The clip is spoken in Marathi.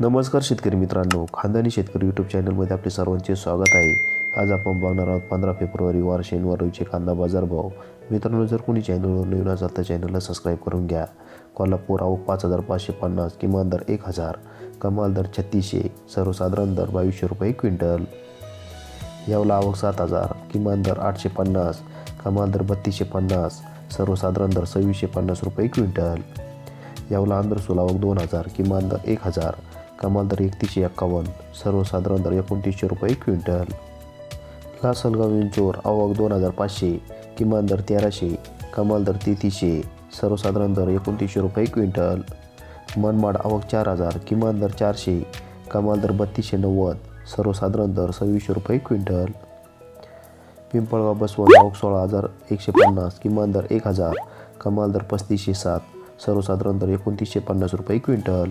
नमस्कार शेतकरी मित्रांनो खानदानी शेतकरी यूट्यूब चॅनलमध्ये आपले सर्वांचे स्वागत आहे. आज आपण बघणार आहोत पंधरा फेब्रुवारी वार शनिवार रोजचे कांदा बाजार भाव. मित्रांनो जर कोणी चॅनलवर नवीन असाल तर चॅनलला सबस्क्राईब करून घ्या. कोल्हापूर आवक पाच हजार पाचशे पन्नास किमान दर एक हजार. कमाल दर छत्तीसशे सर्वसाधारण दर बावीसशे रुपये क्विंटल. यावला आवक सात हजार किमान दर आठशे पन्नास कमाल दर बत्तीसशे पन्नास सर्वसाधारण दर सव्वीसशे पन्नास रुपये क्विंटल. यावला आंध्र सोलावक दोन हजार किमान दर एक हजार. कमाल दर एकतीसशे एक्कावन्न सर्वसाधारण दर एकोणतीसशे रुपये क्विंटल. लासलगाव विंचोर आवक दोन हजार पाचशे किमान दर तेराशे कमाल दर तेहतीसशे सर्वसाधारण दर एकोणतीसशे रुपये क्विंटल. मनमाड आवक चार हजार किमान दर चारशे कमाल दर बत्तीसशे नव्वद सर्वसाधारण दर सव्वीसशे रुपये क्विंटल. पिंपळगाव बसवंत आवक सोळा हजार एकशे पन्नास किमान दर एक हजार कमाल दर पस्तीसशे सात सर्वसाधारण दर एकोणतीसशे पन्नास रुपये क्विंटल.